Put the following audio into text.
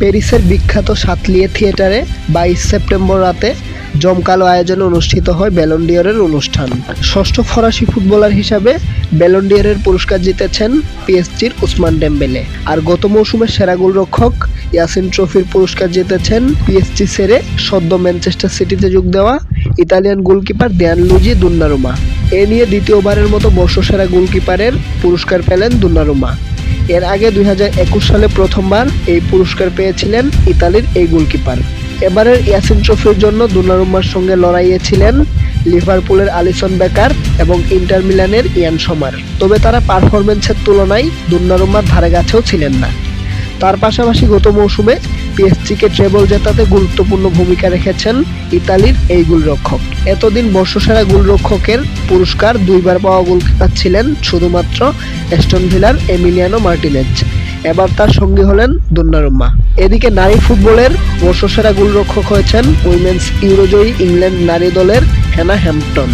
প্যারিসের বিখ্যাত সাতলিয়ে থিয়েটারে বাইশ সেপ্টেম্বর রাতে জমকালো আয়োজনে অনুষ্ঠিত হয় ব্যালন্ডিয়রের অনুষ্ঠান। ষষ্ঠ ফরাসি ফুটবলার হিসাবে ব্যালন্ডিয়রের পুরস্কার জিতেছেন পিএসজির উসমান ডেম্বেলে। আর গত মৌসুমের সেরা গোলরক্ষক ইয়াসিন ট্রফির পুরস্কার জিতেছেন পিএসজি সেরে সদ্য ম্যানচেস্টার সিটিতে যোগ দেওয়া ইতালিয়ান গোলকিপার দেয়ান লুজি দুন্নারুমা। এ নিয়ে দ্বিতীয়বারের মতো বর্ষসেরা গোলকিপারের পুরস্কার পেলেন দুন্নারুমা। এর আগে দু হাজার একুশ সালে প্রথমবার এই পুরস্কার পেয়েছিলেন ইতালির এই গোলকিপার। এবারের ইয়াসিন ট্রফির জন্য দুনারুম্মার সঙ্গে লড়াইয়েছিলেন লিভারপুলের আলিসন বেকার এবং ইন্টার মিলানের ইয়ান সমার। তবে তারা পারফরমেন্সের তুলনায় দুন্নারুম্মার ধারে গাছেও ছিলেন না। তার পাশাপাশি গত মৌসুমে পিএসজিকে ট্রেবল জেতাতে গুরুত্বপূর্ণ ভূমিকা রেখেছেন ইতালির এই গোলরক্ষক। এতদিন বর্ষসেরা গোলরক্ষকের পুরস্কার দুইবার পাওয়া গোলকিপার ছিলেন শুধুমাত্র এস্টন ভিলার এমিলিয়ানো মার্টিনেজ। এবার তার সঙ্গী হলেন দন্নারুম্মা। এদিকে নারী ফুটবলের বর্ষসেরা গোলরক্ষক হয়েছেন উইমেন্স ইউরোজয়ী ইংল্যান্ড নারী দলের হ্যানা হ্যাম্পটন।